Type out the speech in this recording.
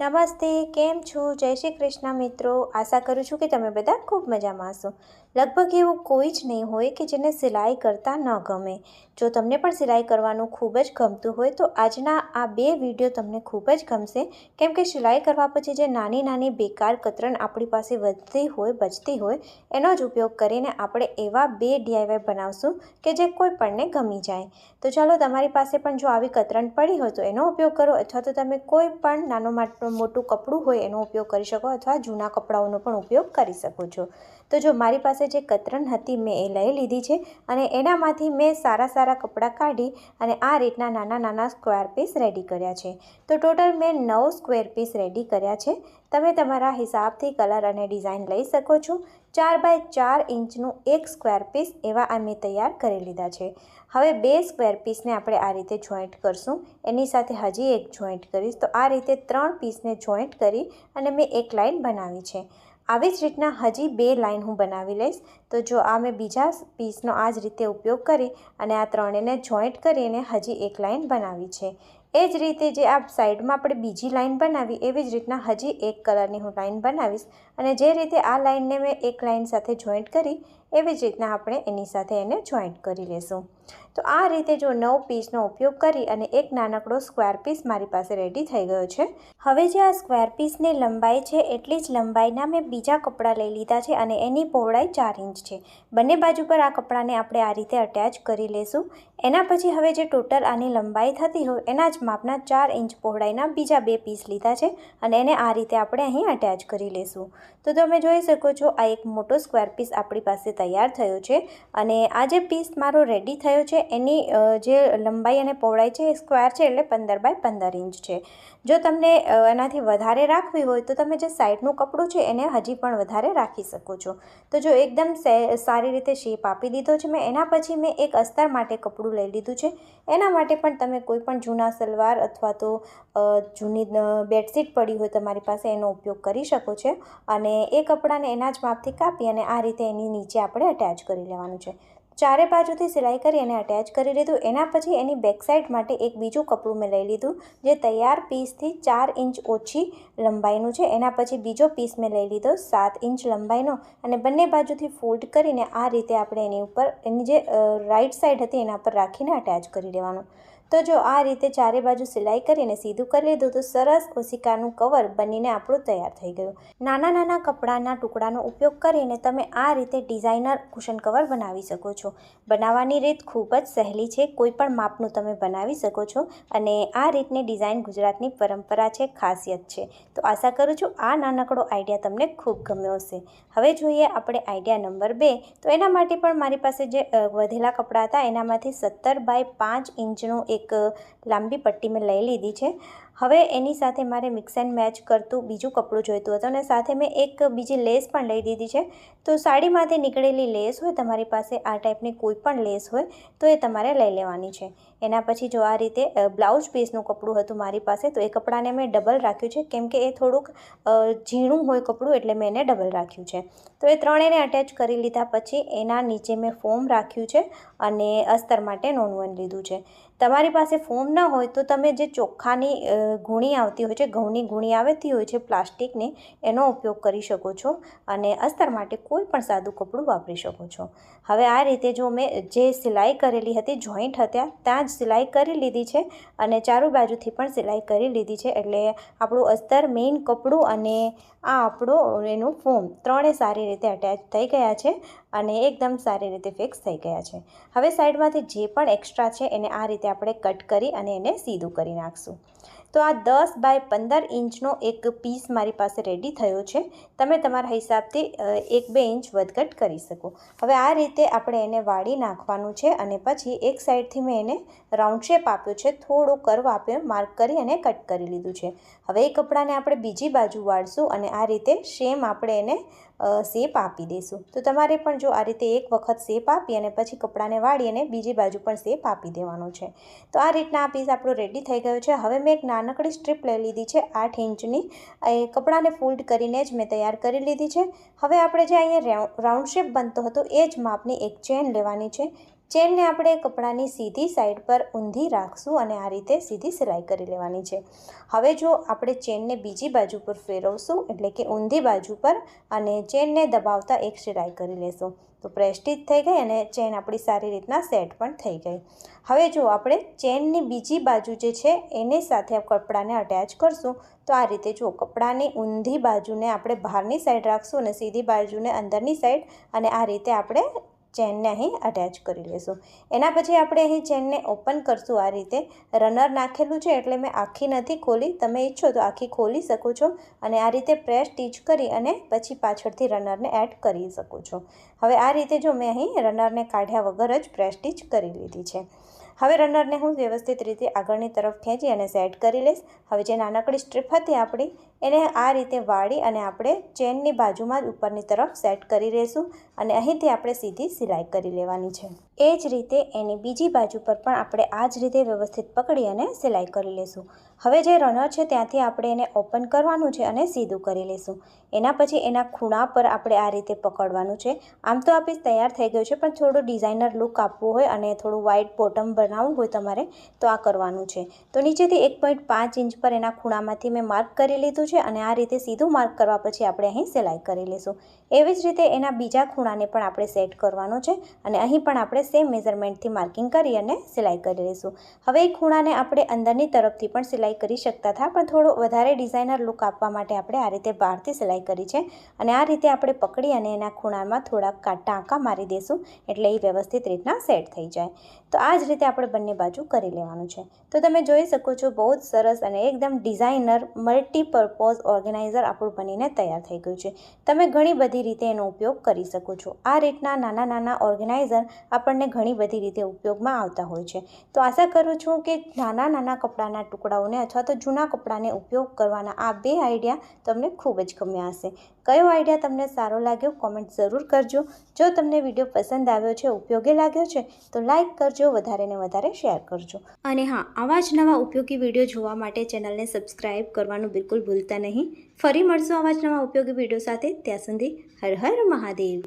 નમસ્તે, કેમ છો? જય શ્રી કૃષ્ણ મિત્રો. આશા કરું છું કે તમે બધા ખૂબ મજામાં હશો. લગભગ એવું કોઈ જ નહીં હોય કે જેને સિલાઈ કરતાં ન ગમે. જો તમને પણ સિલાઈ કરવાનું ખૂબ જ ગમતું હોય તો આજના આ બે વીડિયો તમને ખૂબ જ ગમશે. કેમ કે સિલાઈ કરવા પછી જે નાની નાની બેકાર કતરણ આપણી પાસે વધતી હોય, બચતી હોય, એનો જ ઉપયોગ કરીને આપણે એવા બે ડીઆઈવાય બનાવશું કે જે કોઈ પણને ગમી જાય. તો ચાલો તમારી પાસે પણ જો આવી કતરણ પડી હોય તો એનો ઉપયોગ કરો અથવા તો તમે કોઈ પણ નાનો માટો કપડું હોય એનો ઉપયોગ કરી શકો અથવા જૂના કપડાઓનો પણ ઉપયોગ કરી શકો છો. તો જો મારી પાસે જે કતરણ હતી મેં એ લઈ લીધી છે અને એનામાંથી મેં સારા સારા કપડાં કાઢી અને આ રીતના નાના નાના સ્ક્વેર પીસ રેડી કર્યા છે. તો ટોટલ મેં નવ સ્ક્વેર પીસ રેડી કર્યા છે. તમે તમારા હિસાબથી કલર અને ડિઝાઇન લઈ શકો છો. ચાર બાય ચાર ઇંચનું એક સ્ક્વેર પીસ એવા આ મેં તૈયાર કરી લીધા છે. હવે બે સ્ક્વેર પીસને આપણે આ રીતે જોઈન્ટ કરશું. એની સાથે હજી એક જોઈન્ટ કરીશ. તો આ રીતે ત્રણ પીસને જોઈન્ટ કરી અને મેં એક લાઈન બનાવી છે. આવી જ રીતના હજી બે લાઈન હું બનાવી લઈશ. તો જો આ મેં બીજા પીસનો આ જ રીતે ઉપયોગ કરી અને આ ત્રણેયને જોઈન્ટ કરીને હજી એક લાઈન બનાવી છે. એ જ રીતે જે આ સાઈડમાં આપણે બીજી લાઈન બનાવી, એવી જ રીતના હજી એક કલરની હું લાઈન બનાવીશ. અને જે રીતે આ લાઈનને મેં એક લાઈન સાથે જોઈન્ટ કરી એવી જ રીતના આપણે એની સાથે એને જોઈન્ટ કરી લઈશું તો આ રીતે જો નવ પીસનો ઉપયોગ કરી અને એક નાનકડો સ્ક્વેર પીસ મારી પાસે રેડી થઈ ગયો છે. હવે જે આ સ્ક્વેર પીસની લંબાઈ છે, એટલી જ લંબાઈના મેં બીજા કપડાં લઈ લીધા છે અને એની પહોળાઈ ચાર ઇંચ છે. બંને બાજુ પર આ કપડાને આપણે આ રીતે અટેચ કરી લેશું. એના પછી હવે જે ટોટલ આની લંબાઈ થતી હોય, એના જ માપના ચાર ઇંચ પહોળાઈના બીજા બે પીસ લીધા છે અને એને આ રીતે આપણે અહીં અટેચ કરી લેશું. તો તમે જોઈ શકો છો, આ એક મોટો સ્ક્વેર પીસ આપણી પાસે તૈયાર થયો છે અને આ જે પીસ મારો રેડી થયો છે, એની જે લંબાઈ અને પહોળાઈ છે એ સ્ક્વેર છે એટલે પંદર બાય પંદર ઇંચ છે. જો તમને એનાથી વધારે રાખવી હોય તો તમે જે સાઈડનું કપડું છે એને હજી પણ વધારે રાખી શકો છો. તો જો એકદમ સારી રીતે શેપ આપી દીધો છે મેં, એના પછી મેં એક અસ્તર માટે કપડું લઈ લીધું છે. એના માટે પણ તમે કોઈ પણ જૂના સલવાર અથવા તો જૂની બેડશીટ પડી હોય તમારી પાસે એનો ઉપયોગ કરી શકો છો અને એ કપડાને એના જ માપથી કાપી અને આ રીતે એની નીચે આપણે અટેચ કરી લેવાનું છે. ચારે બાજુથી સિલાઈ કરી અને અટેચ કરી લીધું. એના પછી એની બેક સાઈડ માટે એક બીજું કપડું મેં લઈ લીધું, જે તૈયાર પીસથી ચાર ઇંચ ઓછી લંબાઈનું છે. એના પછી બીજો પીસ મેં લઈ લીધો, સાત ઇંચ લંબાઈનો. અને બંને બાજુથી ફોલ્ડ કરીને આ રીતે આપણે એની ઉપર, એની જે રાઈટ સાઈડ હતી એના પર રાખીને અટેચ કરી દેવાનું. તો જો આ રીતે ચારે બાજુ સિલાઈ કરીને સીધું કરી લીધું તો સરસ ઓશિકાનું કવર બનીને આપણું તૈયાર થઈ ગયું. નાના નાના કપડાના ટુકડાનો ઉપયોગ કરીને તમે આ રીતે ડિઝાઇનર કુશન કવર બનાવી શકો છો. બનાવવાની રીત ખૂબ જ સહેલી છે. કોઈ પણ માપનું તમે બનાવી શકો છો અને આ રીતની ડિઝાઇન ગુજરાતની પરંપરા છે, ખાસિયત છે. તો આશા કરું છું આ નાનકડો આઈડિયા તમને ખૂબ ગમ્યો હશે. હવે જોઈએ આપણે આઈડિયા નંબર બે. તો એના માટે પણ મારી પાસે જે વધેલા કપડાં હતા એનામાંથી સત્તર બાય પાંચ ઇંચનું એક એક લાંબી પટ્ટી મેં લઈ લીધી છે. હવે એની સાથે મારે મિક્સ એન્ડ મેચ કરતું બીજું કપડું જોઈતું હતું અને સાથે મેં એક બીજી લેસ પણ લઈ દીધી છે. તો સાડીમાંથી નીકળેલી લેસ હોય, તમારી પાસે આ ટાઈપની કોઈ પણ લેસ હોય, તો એ તમારે લઈ લેવાની છે. એના પછી જો આ રીતે બ્લાઉઝ પીસનું કપડું હતું મારી પાસે, તો એ કપડાને મેં ડબલ રાખ્યું છે. કેમ કે એ થોડુંક ઝીણું હોય કપડું, એટલે મેં એને ડબલ રાખ્યું છે. તો એ ત્રણેયને અટેચ કરી લીધા પછી એના નીચે મેં ફોમ રાખ્યું છે અને અસ્તર માટે નોનવન લીધું છે. તમારી પાસે ફોમ ન હોય તો તમે જે ચોખ્ખાની ગુણી આવતી હોય છે, ઘઉંની ગુણી આવતી હોય છે, પ્લાસ્ટિકની, એનો ઉપયોગ કરી શકો છો અને અસ્તર માટે કોઈ પણ સાદું કપડું વાપરી શકો છો. હવે આ રીતે જો મેં જે સિલાઈ કરેલી હતી, જોઈન્ટ હતા, ત્યાં જ સિલાઈ કરી લીધી છે અને ચારો બાજુથી પણ સિલાઈ કરી લીધી છે. એટલે આપણું અસ્તર મેઇન કપડું અને આ આપણું એનું ફોમ ત્રણે સારી રીતે અટેચ થઈ ગયા છે. અને એકદમ સારી રીતે ફિક્સ થઈ ગયા છે. હવે સાઈડમાંથી જે પણ એક્સ્ટ્રા છે એને આ રીતે આપણે કટ કરી અને એને સીધું કરી નાખશું. તો આ દસ બાય પંદર ઇંચનો એક પીસ મારી પાસે રેડી થયો છે. તમે તમારા હિસાબથી એક બે ઇંચ વધઘટ કરી શકો. હવે આ રીતે આપણે એને વાળી નાખવાનું છે અને પછી એક સાઈડથી મેં એને રાઉન્ડ શેપ આપ્યો છે. થોડો કર્વ આપ્યો માર્ક કરી અને કટ કરી લીધું છે. હવે એ કપડાને આપણે બીજી બાજુ વાળશું અને આ રીતે શેમ આપણે એને શેપ આપી દઈશું તો તમારે પણ જો આ રીતે એક વખત શેપ આપી અને પછી કપડાને વાળી અને બીજી બાજુ પણ શેપ આપી દેવાનો છે. તો આ રીતના આ પીસ આપણો રેડી થઈ ગયો છે. હવે મેં એક નાનકડી સ્ટ્રીપ લઈ લીધી છે આઠ ઇંચની. એ કપડાને ફોલ્ડ કરીને જ મેં તૈયાર કરી લીધી છે. હવે આપણે જે અહીંયા રાઉન્ડ શેપ બનતો હતો એ જ માપની એક ચેન લેવાની છે. ચેનને આપણે કપડાની સીધી સાઈડ પર ઊંધી રાખશું અને આ રીતે સીધી સિલાઈ કરી લેવાની છે. હવે જો આપણે ચેનને બીજી બાજુ પર ફેરવશું, એટલે કે ઊંધી બાજુ પર, અને ચેનને દબાવતા એક સિલાઈ કરી લેશું, તો પ્રેસ્ટીજ થઈ ગઈ અને ચેન આપણી સારી રીતના સેટ પણ થઈ ગઈ. હવે જો આપણે ચેનની બીજી બાજુ જે છે, એની સાથે કપડાને અટેચ કરશું, તો આ રીતે જો કપડાની ઊંધી બાજુને આપણે બહારની સાઈડ રાખશું અને સીધી બાજુને અંદરની સાઈડ અને આ રીતે આપણે ચેનને અહીં અટેચ કરી લેશું. એના પછી આપણે અહીં ચેનને ઓપન કરશું આ રીતે. રનર નાખેલું છે એટલે મેં આખી નથી ખોલી. તમે ઈચ્છો તો આખી ખોલી શકો છો અને આ રીતે પ્રેસ સ્ટીચ કરી અને પછી પાછળથી રનરને એડ કરી શકો છો. હવે આ રીતે જો મેં અહીં રનરને કાઢ્યા વગર જ પ્રેસ સ્ટીચ કરી લીધી છે. હવે રનરને હું વ્યવસ્થિત રીતે આગળની તરફ ખેંચી અને સેટ કરી લઈશ. હવે જે નાનકડી સ્ટ્રીપ હતી આપણી, એને આ રીતે વાળી અને આપણે ચેનની બાજુમાં જ ઉપરની તરફ સેટ કરી લઈશું અને અહીંથી આપણે સીધી સિલાઈ કરી લેવાની છે. એ જ રીતે એની બીજી બાજુ પર પણ આપણે આ જ રીતે વ્યવસ્થિત પકડી અને સિલાઈ કરી લઈશું હવે જે રનર છે ત્યાંથી આપણે એને ઓપન કરવાનું છે અને સીધું કરી લઈશું એના પછી એના ખૂણા પર આપણે આ રીતે પકડવાનું છે. આમ તો આ પીસ તૈયાર થઈ ગયું છે, પણ થોડું ડિઝાઇનર લુક આપવું હોય અને થોડું વ્હાઇટ બોટમ બનાવવું હોય તમારે, તો આ કરવાનું છે. તો નીચેથી એક પોઈન્ટ પાંચ ઇંચ પર એના ખૂણામાંથી મેં માર્ક કરી લીધું છે અને આ રીતે સીધું માર્ક કરવા પછી આપણે અહીં સિલાઈ કરી લઈશું એવી જ રીતે એના બીજા ખૂણાને પણ આપણે સેટ કરવાનો છે અને અહીં પણ આપણે સેમ મેઝરમેન્ટથી માર્કિંગ કરી અને સિલાઈ કરી લઈશું. હવે એ ખૂણાને આપણે અંદરની તરફથી પણ સિલાઈ કરી શકતા હતા, પણ થોડો વધારે ડિઝાઇનર લુક આપવા માટે આપણે આ રીતે બહારથી સિલાઈ કરી છે. અને આ રીતે આપણે પકડી અને એના ખૂણામાં થોડાક ટાંકા મારી દઈશું એટલે એ વ્યવસ્થિત રીતના સેટ થઈ જાય. તો આ જ રીતે આપણે બંને બાજુ કરી લેવાનું છે. તો તમે જોઈ શકો છો, બહુ જ સરસ અને એકદમ ડિઝાઇનર, મલ્ટીપર્પઝ ઓર્ગેનાઇઝર આપણું બનીને તૈયાર થઈ ગયું છે. તમે ઘણી બધી રીતે એનો ઉપયોગ કરી શકો છો. આ રીતના નાના નાના ઓર્ગેનાઇઝર આપણને ઘણી બધી રીતે ઉપયોગમાં આવતા હોય છે. તો આશા કરું છું કે નાના નાના કપડાના ટુકડાઓને અથવા તો જૂના કપડાને ઉપયોગ કરવાના આ બે આઈડિયા તમને ખૂબ જ ગમ્યા હશે. કયો આઈડિયા તમને સારો લાગ્યો કોમેન્ટ જરૂર કરજો. જો તમને વીડિયો પસંદ આવ્યો છે, ઉપયોગી લાગ્યો છે, તો લાઈક કરજો. વધારે ને વધારે શેર કરજો. અને હા, આવા જ નવા ઉપયોગી વીડિયો જોવા માટે ચેનલને સબસ્ક્રાઈબ કરવાનું બિલકુલ ભૂલતા નહીં. ફરી મળશું આવા જ નવા ઉપયોગી વીડિયો સાથે. ત્યાં સુધી હર હર મહાદેવ.